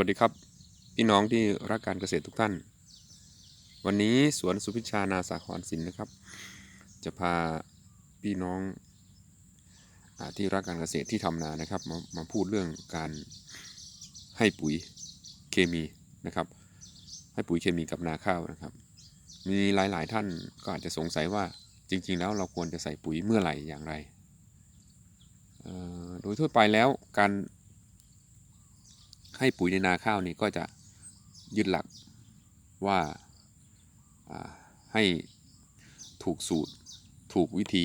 วัสดีครับ พี่น้องที่รักการเกษตรทุกท่าน วันนี้สวนสุพิชานาสาครสินนะครับ จะพาพี่น้องอที่รักการเกษตรที่ทำนานะครับมามาพูดเรื่องการให้ปุ๋ยเคมีนะครับ ให้ปุ๋ยเคมีกับนาข้าวนะครับ มีหลาย ๆ ท่านก็อาจจะสงสัยว่าจริง ๆ แล้วเราควรจะใส่ปุ๋ยเมื่อไหร่อย่างไรโดยทั่วไปแล้วการ ให้ปุ๋ยในนาข้าวนี่ก็จะยึดหลักว่าให้ถูกสูตรถูกวิธี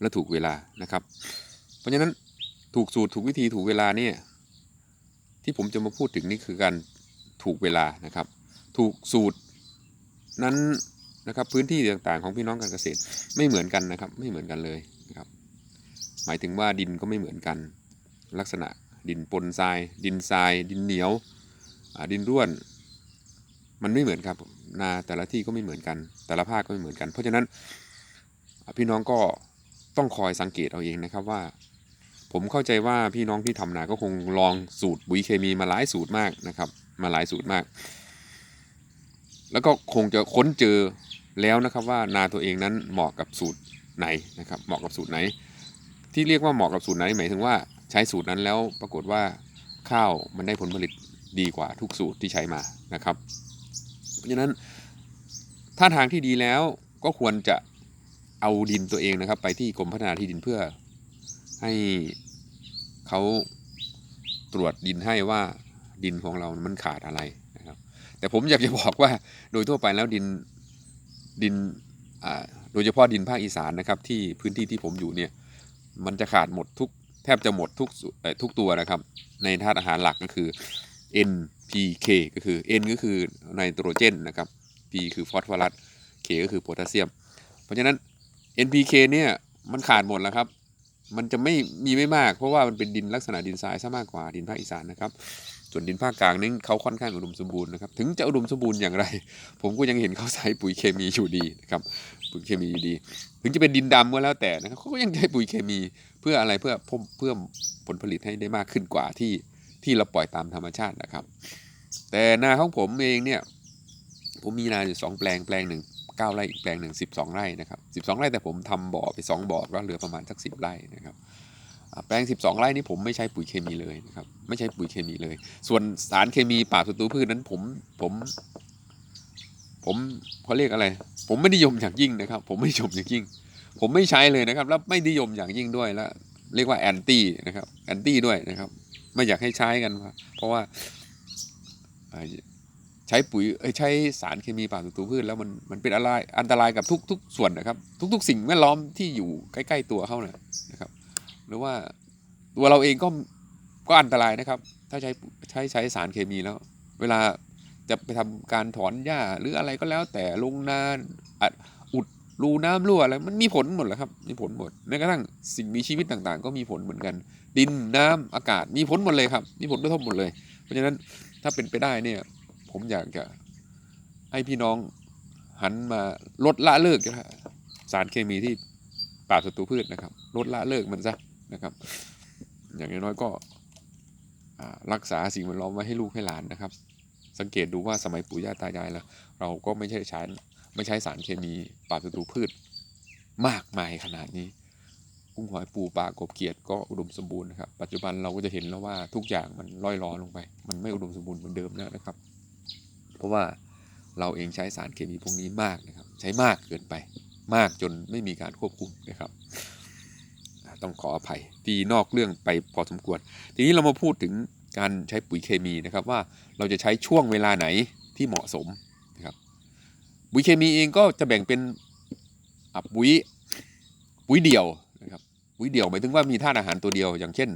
และถูกเวลานะครับ เพราะฉะนั้นถูกสูตรถูกวิธีถูกเวลาเนี่ยที่ผมจะมาพูดถึงนี่คือการถูกเวลานะครับ ถูกสูตรนั้นนะครับพื้นที่ต่างๆของพี่น้องการเกษตรไม่เหมือนกันนะครับ ไม่เหมือนกันเลยนะครับ หมายถึงว่าดินก็ไม่เหมือนกัน ลักษณะ ดินปนทราย ดินทราย ดินเหนียวดินร่วน มันไม่เหมือนครับ นาแต่ละที่ก็ไม่เหมือนกัน แต่ละภาคก็ไม่เหมือนกัน เพราะฉะนั้นพี่น้องก็ต้องคอยสังเกตเอาเองนะครับว่า ผมเข้าใจว่าพี่น้องที่ทำนาก็คงลองสูตรปุ๋ยเคมีมาหลายสูตรมากนะครับ มาหลายสูตรมาก แล้วก็คงจะค้นเจอแล้วนะครับว่านาตัวเองนั้นเหมาะกับสูตรไหนนะครับ เหมาะกับสูตรไหน ที่เรียกว่าเหมาะกับสูตรไหนหมายถึงว่า ช้สูตรนั้นแล้วปรากฏว่าข้าวมันได้ผลผลิตดีกว่าทุกสูตรที่ใช้มานะครับ เพราะฉะนั้นถ้าทางที่ดีแล้วก็ควรจะเอาดินตัวเองนะครับ ไปที่กรมพัฒนาที่ดินเพื่อให้เขาตรวจดินให้ว่าดินของเรา มันขาดอะไรนะครับ แต่ผมอยากจะบอกว่าโดยทั่วไปแล้วดินดินโดยเฉพาะดินภาคอีสานนะครับ ที่พื้นที่ที่ผมอยู่เนี่ย มันจะขาดหมดทุก แทบจะหมดทุกทุกตัวนะครับ ในธาตุอาหารหลักก็คือ NPK ก็คือ N ก็คือไนโตรเจนนะครับ P คือฟอสฟอรัส K ก็คือโพแทสเซียม เพราะฉะนั้น NPK เนี่ยมันขาดหมดแล้วครับ มันจะไม่มีไม่มาก เพราะว่ามันเป็นดินลักษณะดินทรายซะมากกว่าดินภาคอีสานนะครับ ส่วนดินภาคกลางนี่เขาค่อนข้างอุดมสมบูรณ์นะครับ ถึงจะอุดมสมบูรณ์อย่างไร ผมก็ยังเห็นเขาใช้ปุ๋ยเคมีอยู่ดีนะครับ ปุ๋ยเคมีอยู่ดี ถึงจะเป็นดินดำก็แล้วแต่นะครับเขาก็ยังใช้ปุ๋ยเคมี พื่ออะไรเพื่อเพิ่มผลผลิตให้ได้มากขึ้นกว่าที่ที่เราปล่อยตามธรรมชาตินะครับ แต่นาของผมเองเนี่ยผมมีนาอยู่สองแปลงแปลงหนึ่งเก้าไร่อีกแปลงหนึ่งสิบสองไร่นะครับสิบสองไร่แต่ผมทำบ่อไปสองบ่อก็เหลือประมาณสักสิบไร่นะครับแปลงสิบสองไร่นี่ผมไม่ใช้ปุ๋ยเคมีเลยนะครับไม่ใช้ปุ๋ยเคมีเลย ส่วนสารเคมีปราบศัตรูพืชนั้นผมผมผมเขาเรียกอะไร ผมไม่นิยมอย่างยิ่งนะครับ ผมไม่นิยมอย่างยิ่ง ผมไม่ใช้เลยนะครับ แล้วไม่นิยมอย่างยิ่งด้วยแล้วเรียกว่าแอนตี้นะครับแอนตี้ด้วยนะครับ ไม่อยากให้ใช้กัน เพราะว่าใช้ปุ๋ยใช้สารเคมีปราบศัตรูพืชแล้วมันมันเป็นอะไรอันตรายกับทุกทุกส่วนนะครับ ทุก ๆ สิ่งแวดล้อมที่อยู่ใกล้ ๆ ตัวเขาเนี่ยนะครับ หรือว่าตัวเราเองก็ก็อันตรายนะครับ ถ้าใช้ใช้ใช้สารเคมีแล้ว เวลาจะไปทำการถอนหญ้าหรืออะไรก็แล้วแต่ลงนาอัดอุด รูน้ำรั่วอะไรมันมีผลหมดแหละครับ มีผลหมดแม้กระทั่งสิ่งมีชีวิตต่างๆ ก็มีผลเหมือนกัน ดินน้ำอากาศมีผลหมดเลยครับ มีผลกระทบหมดเลย เพราะฉะนั้นถ้าเป็นไปได้เนี่ย ผมอยากจะให้พี่น้องหันมาลดละเลิกสารเคมีที่ปราบศัตรูพืชนะครับ ลดละเลิกมันซะนะครับ อย่างน้อยก็รักษาสิ่งแวดล้อมไว้ให้ลูกให้หลานนะครับ สังเกตดูว่าสมัยปู่ย่าตายายแล้วเราก็ไม่ใช่ใช้ ไม่ใช้สารเคมีปราบศัตรูพืช มากมายขนาดนี้กุ้งหอยปูปลากบเขียดก็อุดมสมบูรณ์นะครับ ปัจจุบันเราก็จะเห็นแล้วว่าทุกอย่างมันล่อยล้อลงไป มันไม่อุดมสมบูรณ์เหมือนเดิมแล้วนะครับ เพราะว่าเราเองใช้สารเคมีพวกนี้มากนะครับ ใช้มากเกินไปมากจนไม่มีการควบคุมนะครับ ต้องขออภัยที่นอกเรื่องไปพอสมควร ทีนี้เรามาพูดถึงการใช้ปุ๋ยเคมีนะครับว่าเราจะใช้ช่วงเวลาไหนที่เหมาะสม ปุ๋ยเคมีเองก็จะแบ่งเป็นปุ๋ยปุ๋ยเดี่ยวนะครับปุ๋ยเดี่ยวหมายถึงว่ามีธาตุอาหารตัวเดียว อย่างเช่น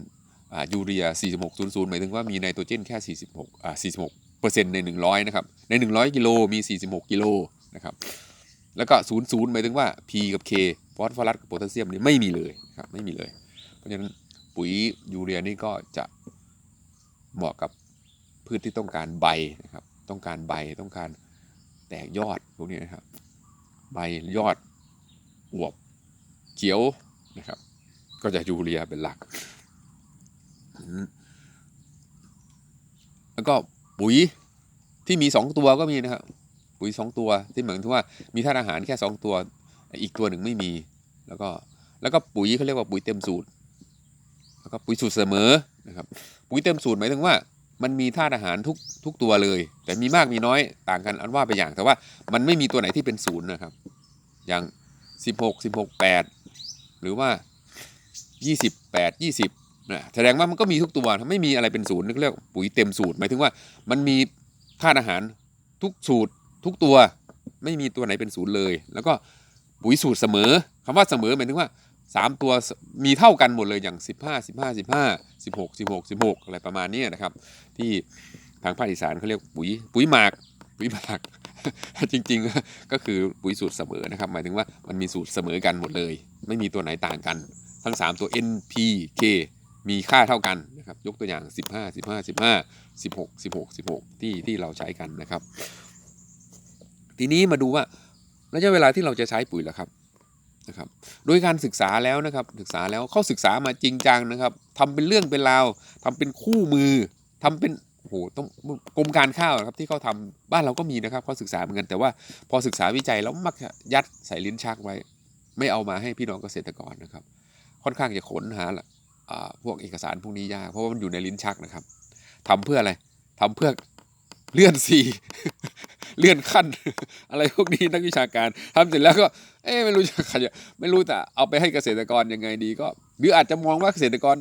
ยูเรีย 4600 หมายถึงว่ามีไนโตรเจนแค่ 46อ่า46เปอร์เซ็นต์ใน 100 นะครับ ใน 100 กิโลมี 46 กิโลนะครับ แล้วก็ 00 หมายถึงว่า P กับ K ฟอสฟอรัสกับโพแทสเซียมนี่ไม่มีเลยครับ ไม่มีเลย เพราะฉะนั้นปุ๋ยยูเรียนี่ก็จะเหมาะกับพืชที่ต้องการใบนะครับ ต้องการใบ ต้องการ แตกยอดพวกนี้นะครับ ใบยอดอวบเขียวนะครับ ก็จะยูเรียเป็นหลัก แล้วก็ปุ๋ยที่มีสองตัวก็มีนะครับ ปุ๋ยสองตัวที่เหมือนที่ว่ามีธาตุอาหารแค่สองตัว อีกตัวหนึ่งไม่มี แล้วก็แล้วก็ปุ๋ยเขาเรียกว่าปุ๋ยเต็มสูตร แล้วก็ปุ๋ยสูตรเสมอนะครับ ปุ๋ยเต็มสูตรหมายถึงว่า มันมีธาตุอาหารทุกทุกตัวเลย แต่มีมากมีน้อยต่างกันอันว่าไปอย่างแต่ว่ามันไม่มีตัวไหนที่เป็นศูนย์นะครับ อย่าง 16 16 8 หรือว่า 28 20นะแสดงว่ามันก็มีทุกตัวไม่มีอะไรเป็นศูนย์เรียกปุ๋ยเต็มสูตรหมายถึงว่ามันมีธาตุอาหารทุกสูตรทุกตัวไม่มีตัวไหนเป็นศูนย์เลย แล้วก็ปุ๋ยสูตรเสมอคำว่าเสมอหมายถึงว่า สามตัวมีเท่ากันหมดเลยอย่าง 15 15 15 16 16 16 อะไรประมาณนี้นะครับ ที่ทางภาคอีสานเขาเรียกปุ๋ยปุ๋ยหมากปุ๋ยหมาก จริงๆก็คือปุ๋ยสูตรเสมอนะครับ หมายถึงว่ามันมีสูตรเสมอกันหมดเลย ไม่มีตัวไหนต่างกัน ทั้ง 3 ตัว N P K มีค่าเท่ากันนะครับ ยกตัวอย่าง 15 15 15 16 16 16 ที่ที่เราใช้กันนะครับ ทีนี้มาดูว่าระยะเวลาที่เราจะใช้ปุ๋ยล่ะครับ นะครับโดยการศึกษาแล้วนะครับศึกษาแล้วเข้าศึกษามาจริงจังนะครับทำเป็นเรื่องเป็นราวทำเป็นคู่มือทำเป็นโอ้โหต้องกรมการข้าวนะครับที่เขาทำบ้านเราก็มีนะครับเขาศึกษาเหมือนกันแต่ว่าพอศึกษาวิจัยแล้วมักยัดใส่ลิ้นชักไว้ ไม่เอามาให้พี่น้องเกษตรกรนะครับ ค่อนข้างจะขนหาพวกเอกสารพวกนี้ยากเพราะว่ามันอยู่ในลิ้นชักนะครับทำเพื่ออะไรทำเพื่อเลื่อนสี เลื่อนขั้น อะไรพวกนี้นักวิชาการทำเสร็จแล้วก็ เอ๊ไม่รู้จะขยะไม่รู้แต่เอาไปให้เกษตรกรยังไงดีก็ หรืออาจจะมองว่าเกษตรกร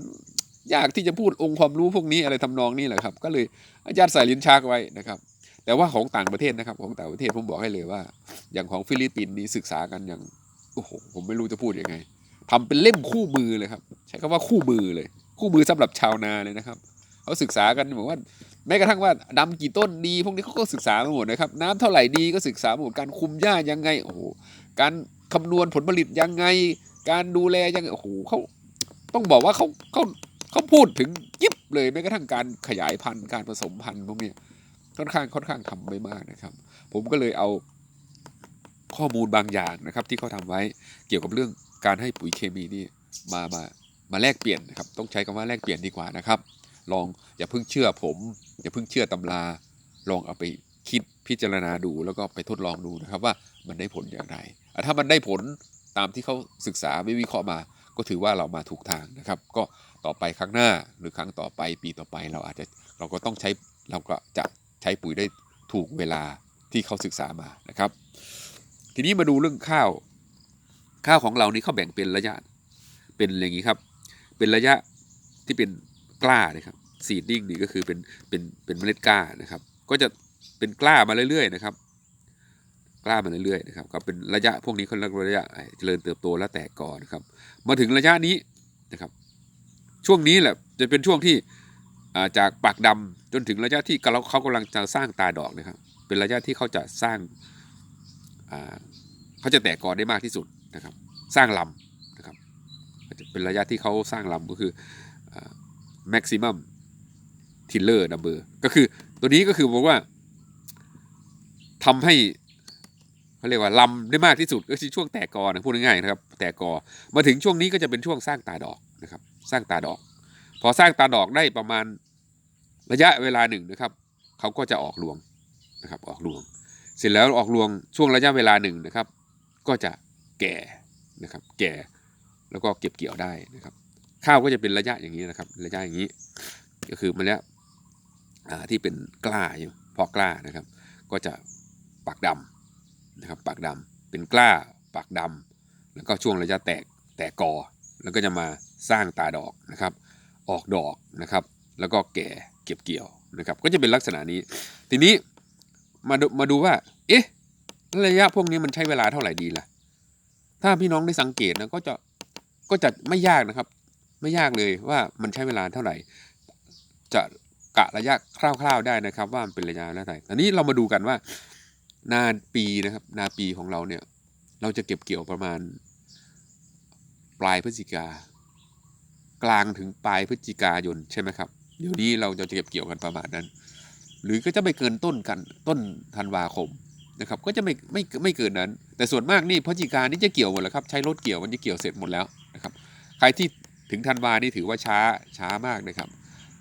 ยากที่จะพูดองค์ความรู้พวกนี้อะไรทำนองนี้แหละครับ ก็เลยอาจารยัดใส่ลิ้นชักไว้นะครับ แต่ว่าของต่างประเทศนะครับ ของต่างประเทศผมบอกให้เลยว่า อย่างของฟิลิปปินส์นี่ศึกษากันอย่างโอ้โหผมไม่รู้จะพูดยังไงทำเป็นเล่มคู่มือเลยครับ ใช้คำว่าคู่มือเลย คู่มือสำหรับชาวนาเลยนะครับเขาศึกษากันบอกว่า แม้กระทั่งว่าดำกี่ต้นดี พวกนี้เขาก็ศึกษามาหมดนะครับ น้ำเท่าไหร่ดีก็ศึกษาหมดการคุมหญ้ายังไงโอ้โหการคำนวณผลผลิตยังไง การดูแลยังไงโอ้โหเขาต้องบอกว่าเขาเขาเขาพูดถึงยิบเลยแม้กระทั่งการขยายพันธุ์การผสมพันธุ์พวกนี้ค่อนข้างค่อนข้างทำไม่มากนะครับ ผมก็เลยเอาข้อมูลบางอย่างนะครับ ที่เขาทำไว้เกี่ยวกับเรื่องการให้ปุ๋ยเคมีนี่มามามาแลกเปลี่ยนนะครับ ต้องใช้คำว่าแลกเปลี่ยนดีกว่านะครับ ลองอย่าเพิ่งเชื่อผม อย่าเพิ่งเชื่อตำราลองเอาไปคิดพิจารณาดูแล้วก็ไปทดลองดูนะครับว่ามันได้ผลอย่างไรถ้ามันได้ผลตามที่เขาศึกษาไม่วิเคราะห์มา ก็ถือว่าเรามาถูกทางนะครับ ก็ต่อไปครั้งหน้าหรือครั้งต่อไปปีต่อไปเราอาจจะเราก็ต้องใช้เราก็จะใช้ปุ๋ยได้ถูกเวลาที่เขาศึกษามานะครับ ทีนี้มาดูเรื่องข้าว ข้าวของเรานี่เขาแบ่งเป็นระยะเป็นอย่างนี้ครับ เป็นระยะที่เป็นกล้านะครับ ซีดดิ้งนี่ก็คือเป็นเป็นเป็นเมล็ดกล้านะครับ ก็จะเป็นกล้ามาเรื่อยๆนะครับ กล้ามาเรื่อยๆนะครับก็เป็นระยะพวกนี้เขาเรียกระยะเจริญเติบโตและแตกกอนะครับ มาถึงระยะนี้นะครับ ช่วงนี้แหละจะเป็นช่วงที่าจากปากดำจนถึงระยะที่เขาเขากำลังจะสร้างตาดอกนะครับ เป็นระยะที่เขาจะสร้างาเขาจะแตกกอได้มากที่สุดนะครับ สร้างลำนะครับเป็นระยะที่เขาสร้างลำก็คือ maximum tiller number ก็คือตัวนี้ก็คือบอกว่าทำให้เขาเรียกว่าลำได้มากที่สุดก็คือช่วงแตกกอนะพูดง่ายๆนะครับ แตกกอมาถึงช่วงนี้ก็จะเป็นช่วงสร้างตาดอกนะครับ สร้างตาดอก พอสร้างตาดอกได้ประมาณระยะเวลาหนึ่งนะครับเขาก็จะออกรวงนะครับ ออกรวง เสร็จแล้วออกรวงช่วงระยะเวลาหนึ่งนะครับ ก็จะแก่นะครับ แก่แล้วก็เก็บเกี่ยวได้นะครับ ข้าวก็จะเป็นระยะอย่างนี้นะครับ ระยะอย่างนี้ ก็คือมันแล้ว ที่เป็นกล้าอยู่พอกล้านะครับ ก็จะปากดำนะครับปากดำเป็นกล้าปากดำแล้วก็ช่วงระยะแตกแตกกอ แล้วก็จะมาสร้างตาดอกนะครับ ออกดอกนะครับ แล้วก็แก่เก็บเกี่ยวนะครับ ก็จะเป็นลักษณะนี้ ทีนี้มาดูมาดูว่า เอ๊ะระยะพวกนี้มันใช้เวลาเท่าไหร่ดีล่ะ ถ้าพี่น้องได้สังเกตนะก็จะก็จะไม่ยากนะครับ ไม่ยากเลยว่ามันใช้เวลาเท่าไหร่ จะ กะระยะคร่าวๆได้นะครับ ว่ามันเป็นระยะเท่าไหร่อันนี้เรามาดูกันว่า นาปีนะครับ นาปีของเราเนี่ย เราจะเก็บเกี่ยวประมาณ ปลายพฤศจิกากลางถึงปลายพฤศจิกายนใช่ไหมครับเดี๋ยวนี้เราจะเก็บเกี่ยวกันประมาณนั้น หรือก็จะไม่เกินต้นกันต้นธันวาคมนะครับ ก็จะไม่ไม่ไม่เกินนั้น แต่ส่วนมากนี่พฤศจิกานี่จะเกี่ยวหมดแล้วครับ ใช้รถเกี่ยวมันจะเกี่ยวเสร็จหมดแล้วนะครับ ใครที่ถึงธันวานี่ถือว่าช้าช้ามากนะครับ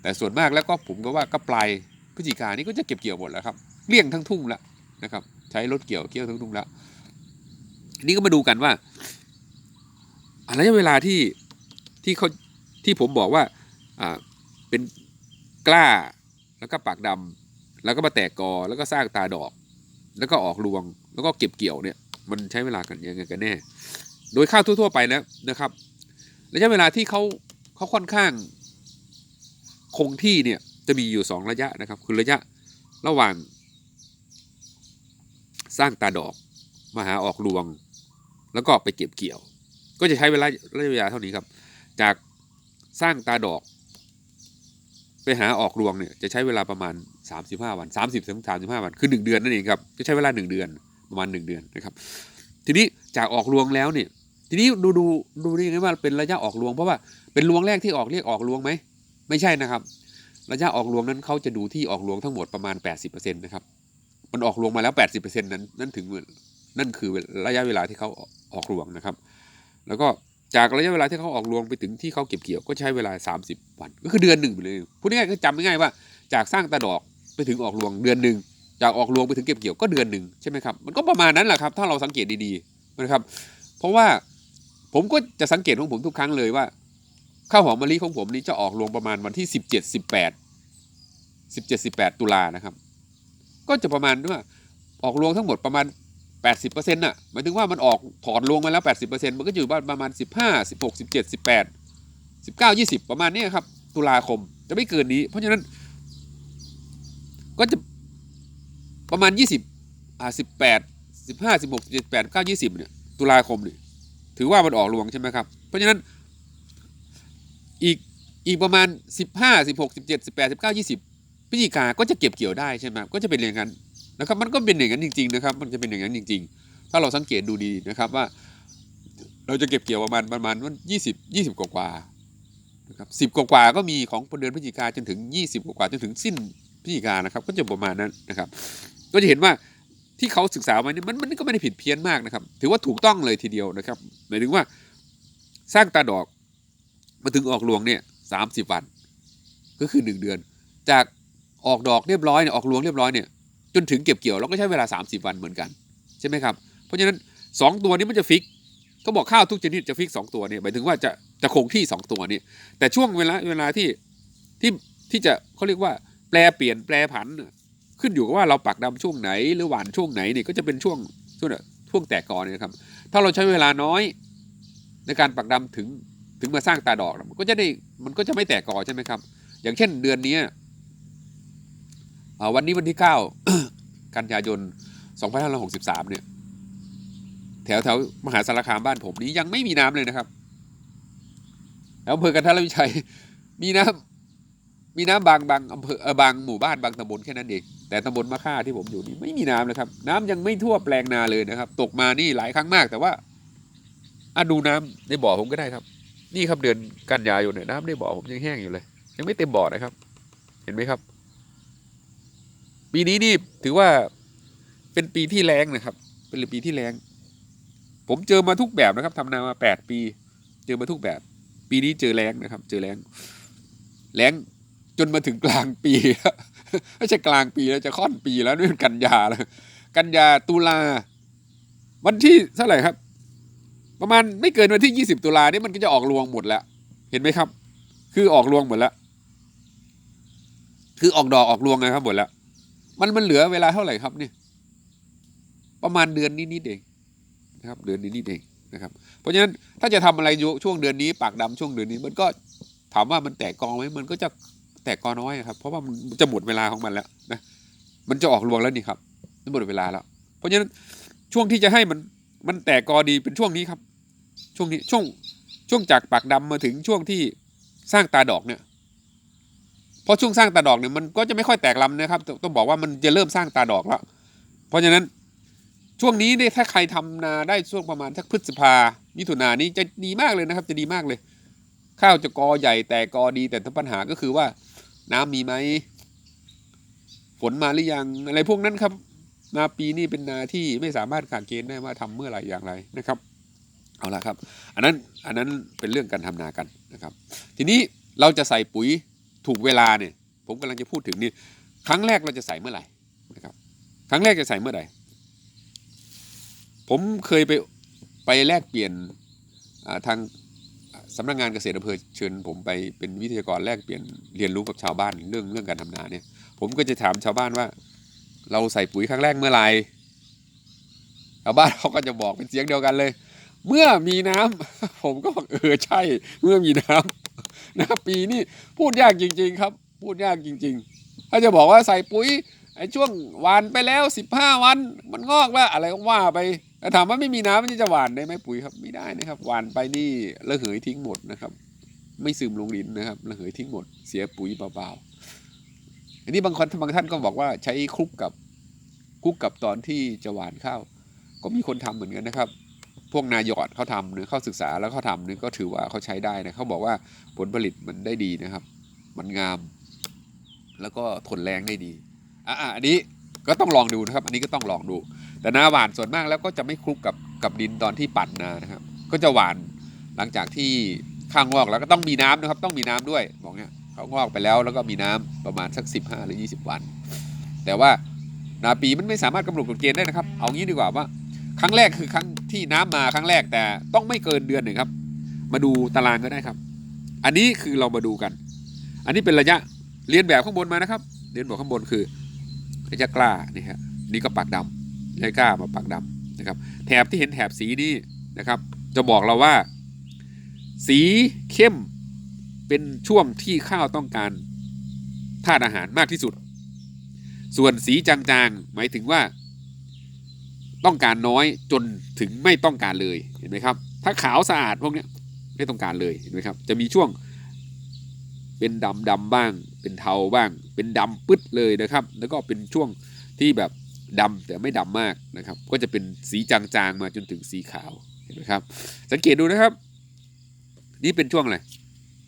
แต่ส่วนมากแล้วก็ผมก็ว่าก็ปลายพฤศจิกานี่ก็จะเก็บเกี่ยวหมดแล้วครับเลี่ยงทั้งทุ่งแล้วนะครับ ใช้รถเกี่ยวเกี่ยวทั้งทุ่งแล้วนี้ก็มาดูกันว่าระยะเวลาที่ที่เขาที่ผมบอกว่าอ่าเป็นกล้าแล้วก็ปากดำแล้วก็มาแตกกอแล้วก็สร้างตาดอก แล้วก็ออกรวง แล้วก็เก็บเกี่ยวเนี่ย มันใช้เวลากันยังไงกันแน่ โดยข้าวทั่ว ๆ ไปแล้วนะครับระยะเวลาที่เขาเขาค่อนข้าง คงที่เนี่ยจะมีอยู่สองระยะนะครับคือระยะระหว่าง สร้างตาดอกมาหาออกรวง แล้วก็ไปเก็บเกี่ยว ก็จะใช้เวลาระยะเวลาเท่านี้ครับ จากสร้างตาดอก ไปหาออกรวงเนี่ยจะใช้เวลาประมาณ 35 วัน 30ถึง35 วัน คือ 1 เดือนนั่นเองครับจะใช้เวลา 1 เดือนประมาณ 1 เดือนนะครับ ทีนี้จากออกรวงแล้วเนี่ยทีนี้ดูดูดูได้ยังไงว่าเป็นระยะออกรวงเพราะว่าเป็นรวงแรกที่ออกเรียกออกรวงไหม ไม่ใช่นะครับ ระยะออกรวงนั้นเขาจะดูที่ออกรวงทั้งหมดประมาณ 80%นะครับ มันออกรวงมาแล้ว 80%นั้นนั่นถึงนั่นคือระยะเวลาที่เขาออกรวงนะครับ แล้วก็จากระยะเวลาที่เขาออกรวงไปถึงที่เขาเก็บเกี่ยวก็ใช้เวลา 30 วัน ก็คือเดือนหนึ่งไปเลยพูดง่ายๆก็จำง่ายๆว่า จากสร้างตาดอกไปถึงออกรวงเดือนหนึ่งจากออกรวงไปถึงเก็บเกี่ยวก็เดือนหนึ่งใช่ไหมครับมันก็ประมาณนั้นแหละครับ ถ้าเราสังเกตดีๆนะครับ เพราะว่าผมก็จะสังเกตของผมทุกครั้งเลยว่า ข้าวหอมมะลิของผมนี้จะออกรวงประมาณวันที่สิบเจ็ดสิบแปดสิบเจ็ดสิบแปดตุลานะครับ ก็จะประมาณว่าออกรวงทั้งหมดประมาณแปดสิบเปอร์เซ็นต์น่ะหมายถึงว่ามันออกถอดรวงมาแล้วแปดสิบเปอร์เซ็นต์มันก็อยู่ประมาณสิบห้าสิบหกสิบเจ็ดสิบแปดสิบเก้ายี่สิบประมาณนี้ครับ ตุลาคมจะไม่เกินนี้ เพราะฉะนั้น ก็จะประมาณยี่สิบอ่าสิบแปดสิบห้าสิบหกสิบเจ็ดแปดเก้ายี่สิบเนี่ยตุลาคมเนี่ยถือว่ามันออกรวงใช่ไหมครับ เพราะฉะนั้น อีกอีกประมาณสิบห้าสิบหกสิบเจ็ดสิบแปดสิบเก้ายี่สิบพฤศจิกาก็จะเก็บเกี่ยวได้ใช่ไหมก็จะเป็นอย่างนั้นนะครับมันก็เป็นอย่างนั้นจริงๆนะครับมันจะเป็นอย่างนั้นจริง ๆ ถ้าเราสังเกตดูดีนะครับว่า เราจะเก็บเกี่ยวประมาณประมาณวันยี่สิบยี่สิบกว่านะครับสิบกว่าก็มีของเดือนพฤศจิกาจนถึงยี่สิบกว่าจนถึงสิ้นพฤศจิกานะครับ ก็จะประมาณนั้นนะครับ ก็จะเห็นว่าที่เขาศึกษามาเนี่ยมันมันก็ไม่ได้ผิดเพี้ยนมากนะครับ ถือว่าถูกต้องเลยทีเดียวนะครับหมายถึงว่าสร้างตาดอก มาถึงออกรวงเนี่ยสามสิบวัน ก็คือหนึ่งเดือน จากออกดอกเรียบร้อยเนี่ยออกรวงเรียบร้อยเนี่ยจนถึงเก็บเกี่ยวเราก็ใช้เวลา 30 วันเหมือนกันใช่ไหมครับเพราะฉะนั้น 2 ตัวนี้มันจะฟิกก็บอกข้าวทุกชนิดจะฟิก 2 ตัวเนี่ยหมายถึงว่าจะจะคงที่ 2 ตัวนี่แต่ช่วงเวลาเวลาที่ที่ที่จะเขาเรียกว่าแปลเปลี่ยนแปลผัน ขึ้นอยู่กับว่าเราปักดำช่วงไหน หรือหวานช่วงไหนนี่ก็จะเป็นช่วงช่วงช่วงแตกกอเนี่ยครับ ถ้าเราใช้เวลาน้อยในการปักดำถึง ถึงมาสร้างตาดอกมันก็จะได้มันก็จะไม่แตกกอใช่ไหมครับ อย่างเช่นเดือนนี้วันนี้วันที่เก้ากันยายน 2563 เนี่ย แถวแถวมหาสารคามบ้านผมนี้ยังไม่มีน้ำเลยนะครับแถวอำเภอกันทรวิชัยมีน้ำมีน้ำบางบางอำเภอเออบางหมู่บ้านบางตำบลแค่นั้นเองแต่ตำบลมะค่าที่ผมอยู่นี่ไม่มีน้ำเลยครับ น้ำยังไม่ทั่วแปลงนาเลยนะครับ ตกมานี่หลายครั้งมากแต่ว่าอดูน้ำในบ่อผมก็ได้ครับ นี่ครับเดือนกันยายนเนี่ยน้ำในบ่อผมยังแห้งอยู่เลย ยังไม่เต็มบ่อนะครับ เห็นไหมครับ ปีนี้นี่ถือว่าเป็นปีที่แรงนะครับ เป็นปีที่แรงผมเจอมาทุกแบบนะครับทำนามาแปดปี เจอมาทุกแบบ ปีนี้เจอแรงนะครับ เจอแรงแรงจนมาถึงกลางปีไม่ใช่กลางปีแล้วจะค่อนปีแล้วนี่เป็นกันยาแล้วกันยาตุลาวันที่เท่าไหร่ครับ ประมาณไม่เกินวันที่ยี่สิบตุลาเนี่มันก็จะออกรวงหมดแล้ว เห็นไหมครับ คือออกรวงหมดแล้ว คือออกดอกออกรวงนะครับหมดแล้วมันมันเหลือเวลาเท่าไหร่ครับเนี่ย ประมาณเดือนนิดๆเองนะครับ เดือนนิดๆเองนะครับ เพราะฉะนั้นถ้าจะทำอะไรยู่ช่วงเดือนนี้ ปากดำช่วงเดือนนี้ มันก็ถามว่ามันแตกกองไหมมันก็จะแตกกอน้อยครับ เพราะว่ามันจะหมดเวลาของมันแล้วนะมันจะออกรวงแล้วนี่ครับมันหมดเวลาแล้ว เพราะฉะนั้นช่วงที่จะให้มันมันแตกกอดีเป็นช่วงนี้ครับ ช่วงนี้ช่วงช่วงจากปากดำมาถึงช่วงที่สร้างตาดอกเนี่ยพอช่วงสร้างตาดอกเนี่ยมันก็จะไม่ค่อยแตกลำนะครับ ต้องบอกว่ามันจะเริ่มสร้างตาดอกแล้ว เพราะฉะนั้นช่วงนี้เนี่ยถ้าใครทำนาได้ช่วงประมาณทักพฤษภามิถุนายนนี้จะดีมากเลยนะครับ จะดีมากเลย ข้าวจะกอใหญ่แต่กอดีแต่ปัญหาก็คือว่า น้ำมีไหมฝนมาหรือยังอะไรพวกนั้นครับ นาปีนี้เป็นนาที่ไม่สามารถขาดเกณฑ์ได้ว่าทำเมื่อไหร่อย่างไรนะครับ เอาละครับ อันนั้นอันนั้นเป็นเรื่องการทำนากันนะครับ ทีนี้เราจะใส่ปุ๋ยถูกเวลาเนี่ย ผมกำลังจะพูดถึงนี่ครั้งแรกเราจะใส่เมื่อไหร่นะครับ ครั้งแรกจะใส่เมื่อไหร่ ผมเคยไปไปแลกเปลี่ยนทางสำนักงานเกษตรอำเภอเชิญ ผมไปเป็นวิทยากรแลกเปลี่ยนเรียนรู้กับชาวบ้านเรื่องเรื่องการทำนาเนี่ย ผมก็จะถามชาวบ้านว่า เราใส่ปุ๋ยครั้งแรกเมื่อไหร่ชาวบ้านเขาก็จะบอกเป็นเสียงเดียวกันเลย เมื่อมีน้ำผมก็บอกเออใช่ เมื่อมีน้ำนะปีนี้พูดยากจริง ๆ ครับ พูดยากจริง ๆ ถ้าจะบอกว่าใส่ปุ๋ยไอ้ช่วงหวานไปแล้วสิบห้าวัน มันงอกแล้วอะไรก็ว่าไปแต่ถามว่าไม่มีน้ำมันจะหวานได้ไหมปุ๋ยครับไม่ได้นะครับหวานไปนี่ระเหยทิ้งหมดนะครับ ไม่ซึมลงดินนะครับระเหยทิ้งหมดเสียปุ๋ยเปล่าๆอันนี้บางคนบางท่านก็บอกว่าใช้คลุกกับคลุกกับตอนที่จะหวานข้าวก็มีคนทำเหมือนกันนะครับ พวกนายอดเขาทำเนี่ยเขาศึกษาแล้วเขาทำเนี่ยก็ถือว่าเขาใช้ได้นะเขาบอกว่าผลผลิตมันได้ดีนะครับ มันงาม แล้วก็ทนแรงได้ดีอะอันนี้ก็ต้องลองดูนะครับ อันนี้ก็ต้องลองดู แต่นาหวานส่วนมากแล้วก็จะไม่คลุกกับกับดินตอนที่ปั่นนานะครับ ก็จะหวานหลังจากที่ข้างงอกแล้วก็ต้องมีน้ำนะครับ ต้องมีน้ำด้วยบอกเนี่ยเขางอกไปแล้วแล้วก็มีน้ำประมาณสัก 15 หรือ 20 วัน แต่ว่านาปีมันไม่สามารถกำหนดกฎเกณฑ์ได้นะครับ เอางี้ดีกว่าว่า ครั้งแรกคือครั้งที่น้ำมาครั้งแรกแต่ต้องไม่เกินเดือนหนึ่งครับ มาดูตารางก็ได้ครับ อันนี้คือเรามาดูกัน อันนี้เป็นระยะเรียนแบบข้างบนมานะครับ เรียนแบบข้างบนคือระยะกล้านี่ฮะนี่ก็ปากดำระยะกล้ามาปากดำนะครับแถบที่เห็นแถบสีนี้นะครับ จะบอกเราว่า สีเข้มเป็นช่วงที่ข้าวต้องการธาตุอาหารมากที่สุด ส่วนสีจางๆ หมายถึงว่า ต้องการน้อยจนถึงไม่ต้องการเลยเห็นไหมครับ ถ้าขาวสะอาดพวกนี้ไม่ต้องการเลยเห็นไหมครับ จะมีช่วงเป็นดำดำบ้าง เป็นเทาบ้าง เป็นดำปึ๊ดเลยนะครับ แล้วก็เป็นช่วงที่แบบดำแต่ไม่ดำมากนะครับ ก็จะเป็นสีจางๆมาจนถึงสีขาวเห็นไหมครับ สังเกตดูนะครับ นี่เป็นช่วงอะไร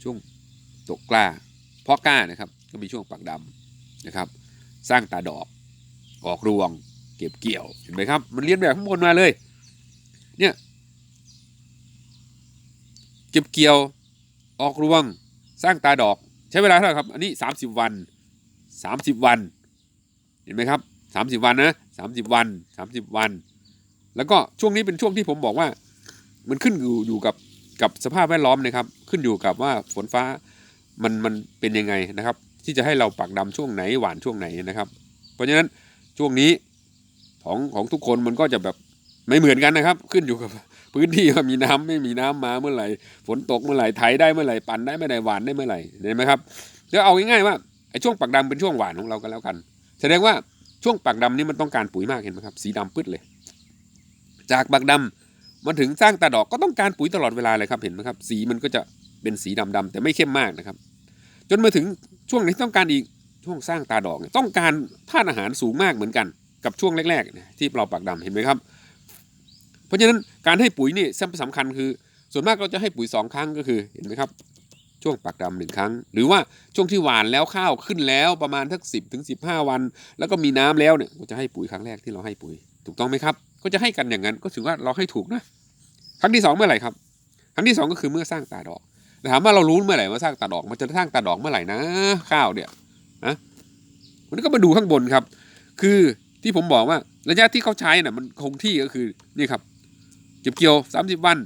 ช่วงตกกล้า เพาะกล้านะครับ ก็มีช่วงปักดำนะครับ สร้างตาดอกออกรวง เก็บเกี่ยวเห็นไหมครับ มันเรียนแบบข้างบนมาเลย เนี่ย เก็บเกี่ยว ออกรวง สร้างตาดอก ใช้เวลาเท่าไหร่ครับ อันนี้สามสิบวันสามสิบวัน เห็นไหมครับสามสิบวันนะสามสิบวันสามสิบวัน แล้วก็ช่วงนี้เป็นช่วงที่ผมบอกว่า มันขึ้นอยู่อยู่กับกับสภาพแวดล้อมนะครับ ขึ้นอยู่กับว่าฝนฟ้ามันมันเป็นยังไงนะครับ ที่จะให้เราปักดำช่วงไหนหวานช่วงไหนนะครับ เพราะฉะนั้นช่วงนี้ ของของทุกคนมันก็จะแบบไม่เหมือนกันนะครับ ขึ้นอยู่กับพื้นที่ว่ามีน้ำไม่มีน้ำมาเมื่อไหร่ฝนตกเมื่อไหร่ไถได้เมื่อไหร่ปั่นได้เมื่อไหร่หวานได้เมื่อไหร่เห็นไหมครับแล้วเอาง่ายๆว่าไอ้ช่วงปักดำเป็นช่วงหวานของเรากันแล้วกัน แสดงว่าช่วงปักดำนี่มันต้องการปุ๋ยมากเห็นไหมครับ สีดำปึ๊ดเลย จากปักดำมาถึงสร้างตาดอกก็ต้องการปุ๋ยตลอดเวลาเลยครับเห็นไหมครับ สีมันก็จะเป็นสีดำๆแต่ไม่เข้มมากนะครับ จนมาถึงช่วงที่ต้องการอีกช่วงสร้างตาดอกเนี่ยต้องการธาตุอาหารสูงมากเหมือนกัน กับช่วงแรกๆที่เราปักดำเห็นไหมครับ เพราะฉะนั้นการให้ปุ๋ยนี่สำคัญคือ ส่วนมากเราจะให้ปุ๋ยสองครั้งก็คือเห็นไหมครับ ช่วงปักดำหนึ่งครั้ง หรือว่าช่วงที่หวานแล้วข้าวขึ้นแล้วประมาณทักสิบถึงสิบห้าวัน แล้วก็มีน้ำแล้วเนี่ยก็จะให้ปุ๋ยครั้งแรกที่เราให้ปุ๋ย ถูกต้องไหมครับ ก็จะให้กันอย่างนั้นก็ถือว่าเราให้ถูกนะครั้งที่สองเมื่อไหร่ครับ ครั้งที่สองก็คือเมื่อสร้างตาดอกถามว่าเรารู้เมื่อไหร่ว่าสร้างตาดอก มันจะสร้างตาดอกเมื่อไหร่นะ ข้าวเนี่ยนะมันก็มาดูข้างบนครับ คือ ที่ผมบอกว่าระยะที่เขาใช้น่ะมันคงที่ก็คือนี่ครับ เก็บเกี่ยวสามสิบวัน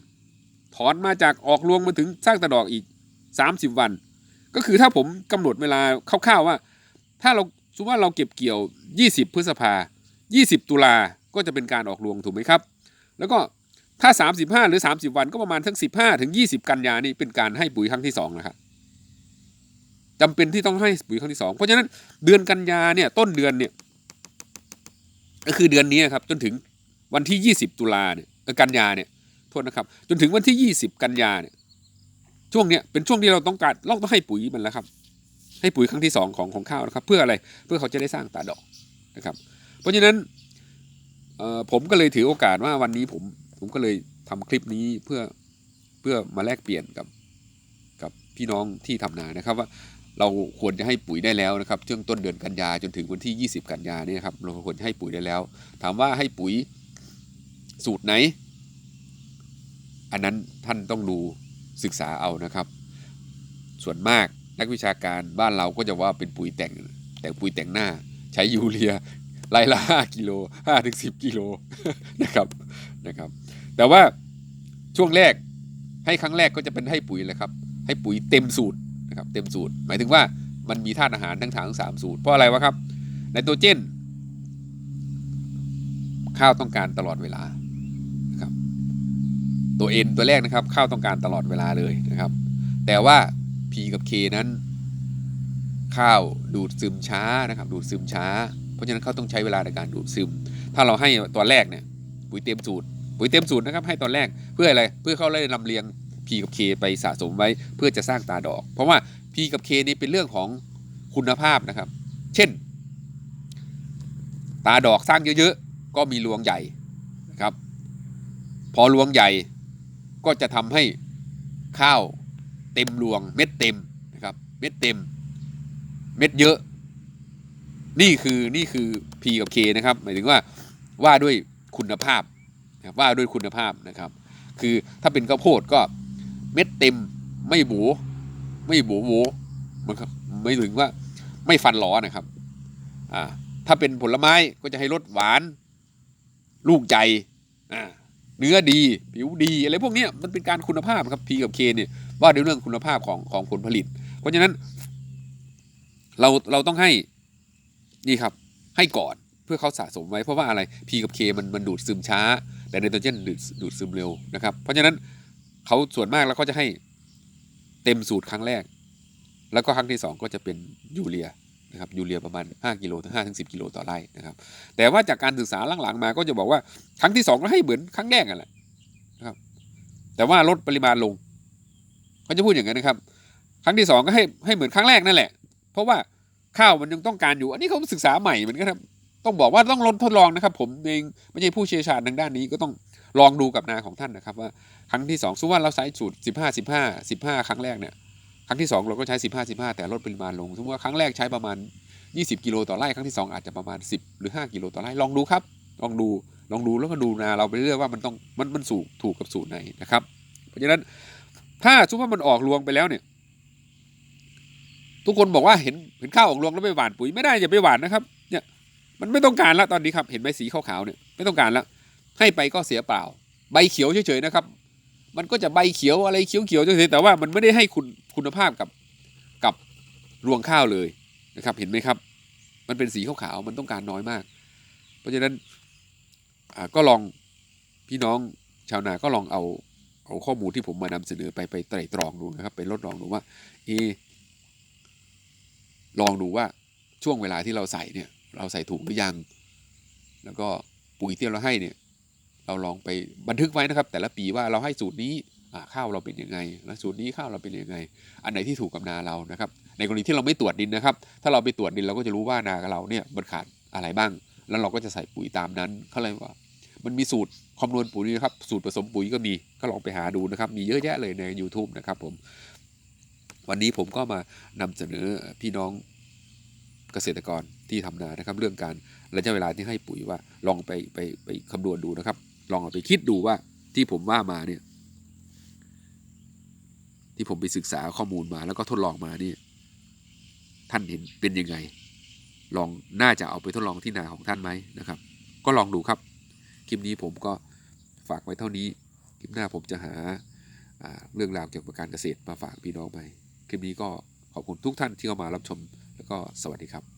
ถอนมาจากออกรวงมาถึงสร้างตาดอกอีกสามสิบวัน ก็คือถ้าผมกำหนดเวลาคร่าวๆว่า ถ้าเราสมมติว่าเราเก็บเกี่ยวยี่สิบพฤษภายี่สิบตุลาก็จะเป็นการออกรวงถูกไหมครับ แล้วก็ถ้า 35 หรือ 30 วันก็ประมาณทั้ง 15 ถึง 20 กันยานี่เป็นการให้ปุ๋ยครั้งที่2นะครับจำเป็นที่ต้องให้ปุ๋ยครั้งที่ 2 เพราะฉะนั้นเดือนกันยาเนี่ยต้นเดือนเนี่ย ก็คือเดือนนี้ครับจนถึงวันที่ 20 ตุลาเนี่ยกันยาเนี่ยโทษนะครับ จนถึงวันที่ 20 กันยาเนี่ยช่วงเนี้ยเป็นช่วงที่เราต้องการเราต้องให้ปุ๋ยมันแล้วครับ ให้ปุ๋ยครั้งที่สองของของข้าวนะครับ เพื่ออะไรเพื่อเขาจะได้สร้างตาดอกนะครับ เพราะฉะนั้นผมก็เลยถือโอกาสว่าวันนี้ผมผมก็เลยทำคลิปนี้เพื่อเพื่อมาแลกเปลี่ยนกับกับพี่น้องที่ทำนานะครับว่า เราควรจะให้ปุ๋ยได้แล้วนะครับช่วงต้นเดือนกันยาจนถึงวันที่ 20 กันยาเนี่ยครับเราควรจะให้ปุ๋ยได้แล้ว ถามว่าให้ปุ๋ยสูตรไหน อันนั้นท่านต้องดูศึกษาเอานะครับ ส่วนมากนักวิชาการบ้านเราก็จะว่าเป็นปุ๋ยแต่งแต่งปุ๋ยแต่งหน้า ใช้ยูเรียไล่ละห้ากิโลห้าถึงสิบกิโลนะครับนะครับ แต่ว่าช่วงแรกให้ครั้งแรกก็จะเป็นให้ปุ๋ยเลยครับ ให้ปุ๋ยเต็มสูตร นะครับเต็มสูตร หมายถึงว่ามันมีธาตุอาหารทั้งถังสามสูตร เพราะอะไรวะครับไนโตรเจน ข้าวต้องการตลอดเวลานะครับตัว N ตัวแรกนะครับ ข้าวต้องการตลอดเวลาเลยนะครับ แต่ว่า P กับ K นั้น ข้าวดูดซึมช้านะครับ ดูดซึมช้า เพราะฉะนั้นเขาต้องใช้เวลาในการดูดซึม ถ้าเราให้ตอนแรกเนี่ยปุ๋ยเต็มสูตรปุ๋ยเต็มสูตรนะครับให้ตอนแรกเพื่ออะไรเพื่อเขาเลยลำเลียง P กับ K ไปสะสมไว้เพื่อจะสร้างตาดอก เพราะว่า P กับ K นี่เป็นเรื่องของคุณภาพนะครับ เช่น ตาดอกสร้างเยอะๆ ก็มีรวงใหญ่นะครับ พอรวงใหญ่ก็จะทำให้ข้าวเต็มรวงเม็ดเต็มนะครับเม็ดเต็ม เม็ดเยอะ นี่คือนี่คือ P กับ K นะครับ หมายถึงว่าว่าด้วยคุณภาพว่าด้วยคุณภาพนะครับ คือถ้าเป็นข้าวโพดก็ เม็ดเต็ม ไม่บูไม่บูโวมันครับไม่ถึงว่าไม่ฟันหลอนะครับอ่าถ้าเป็นผลไม้ก็จะให้รสหวาน ลูกใหญ่อ่าเนื้อดี ผิวดี อะไรพวกนี้มันเป็นการคุณภาพครับ P กับ K เนี่ยว่าเรื่องคุณภาพของของผลผลิต เพราะฉะนั้นเราเราต้องให้นี่ครับ ให้ก่อนเพื่อเขาสะสมไว้เพราะว่าอะไร P กับ K มันมันดูดซึมช้า แต่ไนโตรเจนดูดดูดซึมเร็วนะครับ เพราะฉะนั้น เขาส่วนมากแล้วเขาจะให้เต็มสูตรครั้งแรก แล้วก็ครั้งที่สองก็จะเป็นยูเรียนะครับยูเรียประมาณ 5กิโลถึง5ถึง10กิโลต่อไร่นะครับ แต่ว่าจากการศึกษาหลังๆมาก็จะบอกว่าครั้งที่สองก็ให้เหมือนครั้งแรกกันแหละนะครับ แต่ว่าลดปริมาณลงเขาจะพูดอย่างนั้นนะครับ ครั้งที่สองก็ให้ให้เหมือนครั้งแรกนั่นแหละ เพราะว่าข้าวมันยังต้องการอยู่ อันนี้เขาศึกษาใหม่เหมือนกันครับต้องบอกว่าต้องลดทดลองนะครับ ผมเองไม่ใช่ผู้เชี่ยวชาญทางด้านนี้ก็ต้องลองดูกับนาของท่านนะครับว่า ครั้งที่สองสมมติว่าเราใช้สูตรสิบห้าสิบห้าสิบห้าครั้งแรกเนี่ยครั้งที่สองเราก็ใช้สิบห้าสิบห้าแต่ลดปริมาณลงสมมติว่าครั้งแรกใช้ประมาณยี่สิบกิโลต่อไร่ครั้งที่สองอาจจะประมาณสิบหรือห้ากิโลต่อไร่ลองดูครับลองดูลองดูแล้วก็ดูนาเราไปเรื่อยว่ามันต้องมันมันสูกถูกกับสูตรไหนนะครับ เพราะฉะนั้นถ้าสมมติว่ามันออกรวงไปแล้วเนี่ย ทุกคนบอกว่าเห็นเห็นข้าวออกรวงแล้วไปหว่านปุ๋ยไม่ได้อย่าไปหว่านนะครับ เนี่ยมันไม่ต้องการแล้วตอนนี้ครับ เห็นใบสีขาวๆเนี่ยไม่ต้องการแล้วให้ไปก็เสียเปล่า ใบเขียวเฉยๆนะครับ มันก็จะใบเขียวอะไรเขียวๆเฉยๆแต่ว่ามันไม่ได้ให้คุณคุณภาพกับกับรวงข้าวเลยนะครับ เห็นไหมครับ มันเป็นสีขาวๆมันต้องการน้อยมาก เพราะฉะนั้นก็ลองพี่น้องชาวนาก็ลองเอาเอาข้อมูลที่ผมมานำเสนอไปไปไตร่ตรองดูนะครับ ไปลดลองดูว่าเอลองดูว่าช่วงเวลาที่เราใส่เนี่ย เราใส่ถูกหรือยัง แล้วก็ปุ๋ยที่เราให้เนี่ย เราลองไปบันทึกไว้นะครับ แต่ละปีว่าเราให้สูตรนี้ข้าวเราเป็นยังไงแล้วสูตรนี้ข้าวเราเป็นยังไง อันไหนที่ถูกกับนาเรานะครับ ในกรณีที่เราไม่ตรวจดินนะครับ ถ้าเราไปตรวจดินเราก็จะรู้ว่านาเราเนี่ยมันขาดอะไรบ้าง แล้วเราก็จะใส่ปุ๋ยตามนั้นเขาเลยว่า มันมีสูตรคำนวณปุ๋ยนะครับ สูตรผสมปุ๋ยก็มีก็ลองไปหาดูนะครับ มีเยอะแยะเลยใน YouTube นะครับผมวันนี้ผมก็มานำเสนอพี่น้องเกษตรกรที่ทำนานะครับ เรื่องการระยะเวลาที่ให้ปุ๋ยว่าลองไปไปไปคำนวณดูนะครับ ลองเอาไปคิดดูว่าที่ผมว่ามาเนี่ย ที่ผมไปศึกษาข้อมูลมาแล้วก็ทดลองมาเนี่ยท่านเห็นเป็นยังไง ลองน่าจะเอาไปทดลองที่นาของท่านไหมนะครับ ก็ลองดูครับ คลิปนี้ผมก็ฝากไว้เท่านี้ คลิปหน้าผมจะหาอ่าเรื่องราวเกี่ยวกับการเกษตรมาฝากพี่น้องไป คลิปนี้ก็ขอบคุณทุกท่านที่เข้ามารับชม แล้วก็สวัสดีครับ